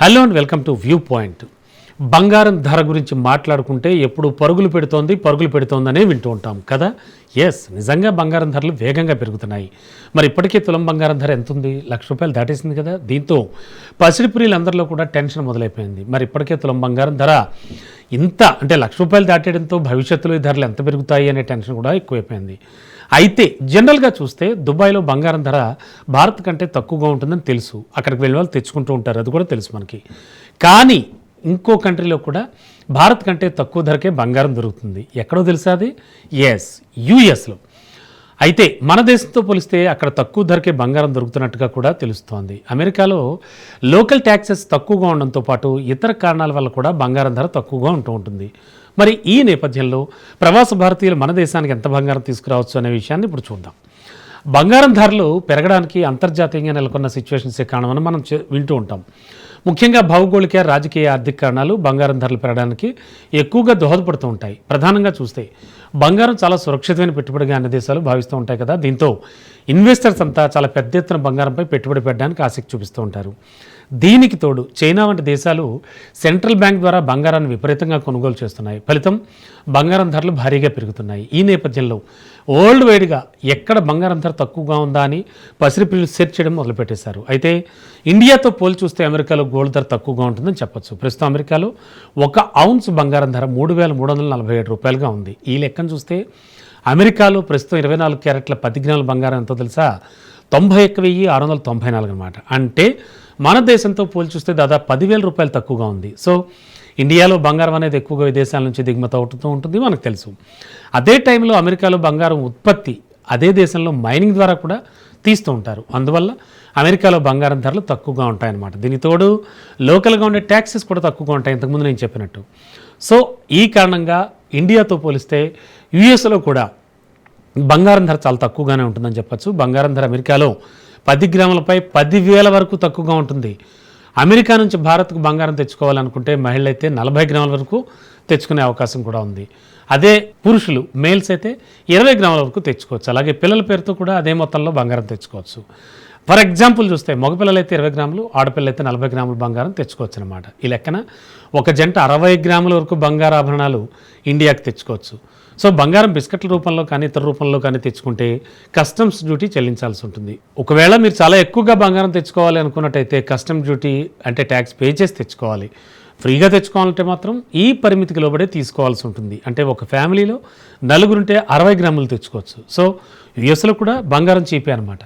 Hello and welcome to view point. బంగారం ధర గురించి మాట్లాడుకుంటే ఎప్పుడు పరుగులు పెడుతోంది పరుగులు పెడుతోందనే వింటూ ఉంటాం కదా? ఎస్ నిజంగా బంగారం ధరలు వేగంగా పెరుగుతున్నాయి. మరి ఇప్పటికే తులం బంగారం ధర ఎంత ఉంది లక్ష రూపాయలు దాటేసింది కదా? దీంతో పసిడి ప్రియులందరిలో కూడా టెన్షన్ మొదలైపోయింది. మరి ఇప్పటికే తులం బంగారం ధర ఇంత అంటే లక్ష రూపాయలు దాటేయడంతో భవిష్యత్తులో ఈ ధరలు ఎంత పెరుగుతాయి అనే టెన్షన్ కూడా ఎక్కువైపోయింది. అయితే జనరల్గా చూస్తే దుబాయ్లో బంగారం ధర భారత్ కంటే తక్కువగా ఉంటుందని తెలుసు. అక్కడికి వెళ్ళి వాళ్ళు తెచ్చుకుంటూ ఉంటారు. అది కూడా తెలుసు మనకి. కానీ ఇంకో కంట్రీలో కూడా భారత్ కంటే తక్కువ ధరకే బంగారం దొరుకుతుంది. ఎక్కడో తెలుసా అది? ఎస్ యుఎస్లో అయితే మన దేశంతో పోలిస్తే అక్కడ తక్కువ ధరకే బంగారం దొరుకుతున్నట్టుగా కూడా తెలుస్తోంది. అమెరికాలో లోకల్ ట్యాక్సెస్ తక్కువగా ఉండడంతో పాటు ఇతర కారణాల వల్ల కూడా బంగారం ధర తక్కువగా ఉంటూ ఉంటుంది. మరి ఈ నేపథ్యంలో ప్రవాస భారతీయులు మన దేశానికి ఎంత బంగారం తీసుకురావచ్చు అనే విషయాన్ని ఇప్పుడు చూద్దాం. బంగారం ధరలు పెరగడానికి అంతర్జాతీయంగా నెలకొన్న సిచ్యువేషన్సే కారణమని మనం వింటూ ఉంటాం. ముఖ్యంగా భౌగోళిక రాజకీయ ఆర్థిక కారణాలు బంగారం ధరలు పెరగడానికి ఎక్కువగా దోహదపడుతూ ఉంటాయి. ప్రధానంగా చూస్తే బంగారం చాలా సురక్షితమైన పెట్టుబడిగా అన్ని దేశాలు భావిస్తూ ఉంటాయి కదా. దీంతో ఇన్వెస్టర్స్ అంతా చాలా పెద్ద ఎత్తున బంగారంపై పెట్టుబడి పెట్టడానికి ఆసక్తి చూపిస్తూ ఉంటారు. దీనికి తోడు చైనా వంటి దేశాలు సెంట్రల్ బ్యాంక్ ద్వారా బంగారాన్ని విపరీతంగా కొనుగోలు చేస్తున్నాయి. ఫలితం బంగారం ధరలు భారీగా పెరుగుతున్నాయి. ఈ నేపథ్యంలో వరల్డ్ వైడ్గా ఎక్కడ బంగారం ధర తక్కువగా ఉందా అని పసిరిపిల్లు సెర్చ్ చేయడం మొదలుపెట్టేశారు. అయితే ఇండియాతో పోల్చి చూస్తే అమెరికాలో గోల్డ్ ధర తక్కువగా ఉంటుందని చెప్పొచ్చు. ప్రస్తుతం అమెరికాలో ఒక ఔన్స్ బంగారం ధర మూడు వేల మూడు వందల నలభై ఏడు రూపాయలుగా ఉంది. ఈ లెక్కను చూస్తే అమెరికాలో ప్రస్తుతం ఇరవై నాలుగు క్యారెట్ల పది గ్రాముల బంగారం ఎంతో తెలుసా? తొంభై ఒక్క వెయ్యి ఆరు వందల తొంభై నాలుగు అనమాట అంటే మన దేశంతో పోల్చి చూస్తే దాదాపు పదివేల రూపాయలు తక్కువగా ఉంది. సో ఇండియాలో బంగారం అనేది ఎక్కువగా విదేశాల నుంచి దిగుమతి అవుతూ ఉంటుంది మనకు తెలుసు. అదే టైంలో అమెరికాలో బంగారం ఉత్పత్తి అదే దేశంలో మైనింగ్ ద్వారా కూడా తీస్తూ ఉంటారు. అందువల్ల అమెరికాలో బంగారం ధరలు తక్కువగా ఉంటాయన్నమాట. దీని తోడు లోకల్గా ఉండే ట్యాక్సెస్ కూడా తక్కువగా ఉంటాయి ఇంతకుముందు నేను చెప్పినట్టు. సో ఈ కారణంగా ఇండియాతో పోలిస్తే యుఎస్లో కూడా బంగారం ధర చాలా తక్కువగానే ఉంటుందని చెప్పొచ్చు. బంగారం ధర అమెరికాలో పది గ్రాములపై పదివేల వరకు తక్కువగా ఉంటుంది. అమెరికా నుంచి భారత్కు బంగారం తెచ్చుకోవాలనుకుంటే మహిళలు అయితే నలభై గ్రాముల వరకు తెచ్చుకునే అవకాశం కూడా ఉంది. అదే పురుషులు మేల్స్ అయితే ఇరవై గ్రాముల వరకు తెచ్చుకోవచ్చు. అలాగే పిల్లల పేరుతో కూడా అదే మొత్తంలో బంగారం తెచ్చుకోవచ్చు. ఫర్ ఎగ్జాంపుల్ చూస్తే మగపిల్లలు అయితే ఇరవై గ్రాములు ఆడపిల్లలు అయితే నలభై గ్రాములు బంగారం తెచ్చుకోవచ్చు అనమాట ఈ లెక్కన ఒక జంట అరవై గ్రాముల వరకు బంగారు ఆభరణాలు ఇండియాకి తెచ్చుకోవచ్చు. సో బంగారం బిస్కెట్ల రూపంలో కానీ ఇతర రూపంలో కానీ తెచ్చుకుంటే కస్టమ్స్ డ్యూటీ చెల్లించాల్సి ఉంటుంది. ఒకవేళ మీరు చాలా ఎక్కువగా బంగారం తెచ్చుకోవాలి అనుకున్నట్టయితే కస్టమ్ డ్యూటీ అంటే ట్యాక్స్ పే చేసి తెచ్చుకోవాలి. ఫ్రీగా తెచ్చుకోవాలంటే మాత్రం ఈ పరిమితికి లోబడే తీసుకోవాల్సి ఉంటుంది. అంటే ఒక ఫ్యామిలీలో నలుగురుంటే అరవై గ్రాములు తెచ్చుకోవచ్చు. సో యుఎస్లో కూడా బంగారం చీపే అనమాట